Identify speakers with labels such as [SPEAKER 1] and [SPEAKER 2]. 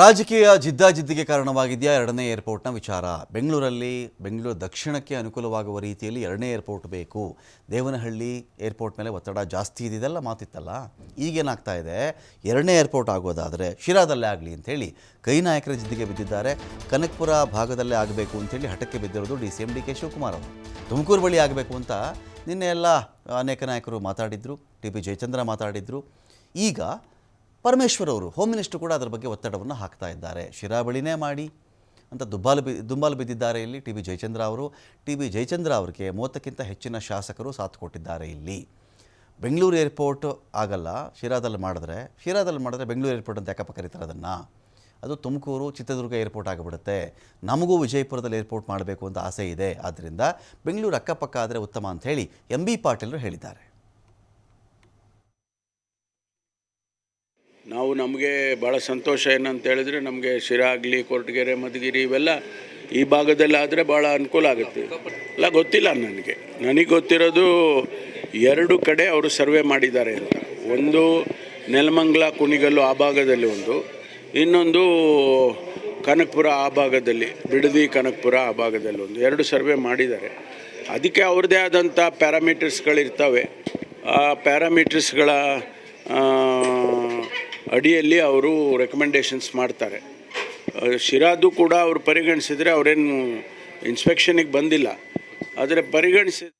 [SPEAKER 1] ರಾಜಕೀಯ ಜಿದ್ದಾಜಿದ್ದಿಗೆ ಕಾರಣವಾಗಿದೆಯಾ ಎರಡನೇ ಏರ್ಪೋರ್ಟ್ನ ವಿಚಾರ. ಬೆಂಗಳೂರಲ್ಲಿ ಬೆಂಗಳೂರು ದಕ್ಷಿಣಕ್ಕೆ ಅನುಕೂಲವಾಗುವ ರೀತಿಯಲ್ಲಿ ಎರಡನೇ ಏರ್ಪೋರ್ಟ್ ಬೇಕು. ದೇವನಹಳ್ಳಿ ಏರ್ಪೋರ್ಟ್ ಮೇಲೆ ಒತ್ತಡ ಜಾಸ್ತಿ ಇದೆ, ಇದೆಲ್ಲ ಮಾತಿತ್ತಲ್ಲ? ಈಗೇನಾಗ್ತಾ ಇದೆ? ಎರಡನೇ ಏರ್ಪೋರ್ಟ್ ಆಗೋದಾದರೆ ಶಿರಾದಲ್ಲೇ ಆಗಲಿ ಅಂಥೇಳಿ ಕೈ ನಾಯಕರ ಜಿದ್ದಿಗೆ ಬಿದ್ದಿದ್ದಾರೆ. ಕನಕಪುರ ಭಾಗದಲ್ಲೇ ಆಗಬೇಕು ಅಂತೇಳಿ ಹಠಕ್ಕೆ ಬಿದ್ದಿರೋದು D C M D K Shivakumar ಅವರು. ತುಮಕೂರು ಬಳಿ ಆಗಬೇಕು ಅಂತ ನಿನ್ನೆ ಎಲ್ಲ ಅನೇಕ ನಾಯಕರು ಮಾತಾಡಿದರು, ಟಿ ಪಿ ಜಯಚಂದ್ರ ಮಾತಾಡಿದರು. ಈಗ ಪರಮೇಶ್ವರ್ ಅವರು ಹೋಮ್ ಮಿನಿಸ್ಟರ್ ಕೂಡ ಅದರ ಬಗ್ಗೆ ಒತ್ತಡವನ್ನು ಹಾಕ್ತಾ ಇದ್ದಾರೆ. ಶಿರಾಬಳಿನೇ ಮಾಡಿ ಅಂತ ದುಬ್ಬಾಲು ಬಿ, ದುಂಬಾಲು ಬಿದ್ದಿದ್ದಾರೆ ಇಲ್ಲಿ ಟಿ ಬಿ ಜಯಚಂದ್ರ ಅವರು. ಟಿ ಬಿ ಜಯಚಂದ್ರ ಅವರಿಗೆ ಮೂವತ್ತಕ್ಕಿಂತ ಹೆಚ್ಚಿನ ಶಾಸಕರು ಸಾಥ್ ಕೊಟ್ಟಿದ್ದಾರೆ ಇಲ್ಲಿ. ಬೆಂಗಳೂರು ಏರ್ಪೋರ್ಟ್ ಆಗಲ್ಲ, ಶಿರಾದಲ್ಲಿ ಮಾಡಿದ್ರೆ ಶಿರಾದಲ್ಲಿ ಮಾಡಿದ್ರೆ ಬೆಂಗಳೂರು ಏರ್ಪೋರ್ಟ್ ಅಂತ ಯಾಕಪ್ಪ ಕರೀತಾರೆ ಅದನ್ನು? ಅದು ತುಮಕೂರು, ಚಿತ್ರದುರ್ಗ ಏರ್ಪೋರ್ಟ್ ಆಗಿಬಿಡುತ್ತೆ. ನಮಗೂ ವಿಜಯಪುರದಲ್ಲಿ ಏರ್ಪೋರ್ಟ್ ಮಾಡಬೇಕು ಅಂತ ಆಸೆ ಇದೆ. ಆದ್ದರಿಂದ ಬೆಂಗಳೂರು ಅಕ್ಕಪಕ್ಕ ಆದರೆ ಉತ್ತಮ ಅಂತ ಹೇಳಿ ಎಂ ಬಿ ಪಾಟೀಲರು ಹೇಳಿದ್ದಾರೆ.
[SPEAKER 2] ನಾವು ನಮಗೆ ಭಾಳ ಸಂತೋಷ ಏನಂತ ಹೇಳಿದ್ರೆ ನಮಗೆ ಶಿರಾಗ್ಲಿ, ಕೊರಟಗೆರೆ, ಮಧುಗಿರಿ ಇವೆಲ್ಲ ಈ ಭಾಗದಲ್ಲಿ ಆದರೆ ಭಾಳ ಅನುಕೂಲ ಆಗುತ್ತೆ. ಅಲ್ಲ ಗೊತ್ತಿಲ್ಲ ನನಗೆ. ನನಗೆ ಗೊತ್ತಿರೋದು ಎರಡು ಕಡೆ ಅವರು ಸರ್ವೆ ಮಾಡಿದ್ದಾರೆ ಅಂತ. ಒಂದು ನೆಲಮಂಗ್ಲ ಕುಣಿಗಲ್ಲು ಆ ಭಾಗದಲ್ಲಿ ಒಂದು, ಇನ್ನೊಂದು ಕನಕಪುರ ಆ ಭಾಗದಲ್ಲಿ, ಬಿಡದಿ ಕನಕಪುರ ಆ ಭಾಗದಲ್ಲಿ ಒಂದು. ಎರಡು ಸರ್ವೆ ಮಾಡಿದ್ದಾರೆ. ಅದಕ್ಕೆ ಅವ್ರದ್ದೇ ಆದಂಥ ಪ್ಯಾರಾಮೀಟರ್ಸ್ಗಳಿರ್ತವೆ. ಆ ಪ್ಯಾರಾಮೀಟರ್ಸ್ಗಳ ಅಡಿಯಲ್ಲಿ ಅವರು ರೆಕಮೆಂಡೇಷನ್ಸ್ ಮಾಡ್ತಾರೆ. ಶಿರಾದು ಕೂಡ ಅವರು ಪರಿಗಣಿಸಿದರೆ ಅವರೇನು ಇನ್ಸ್ಪೆಕ್ಷನಿಗೆ ಬಂದಿಲ್ಲ. ಆದರೆ ಪರಿಗಣಿಸಿ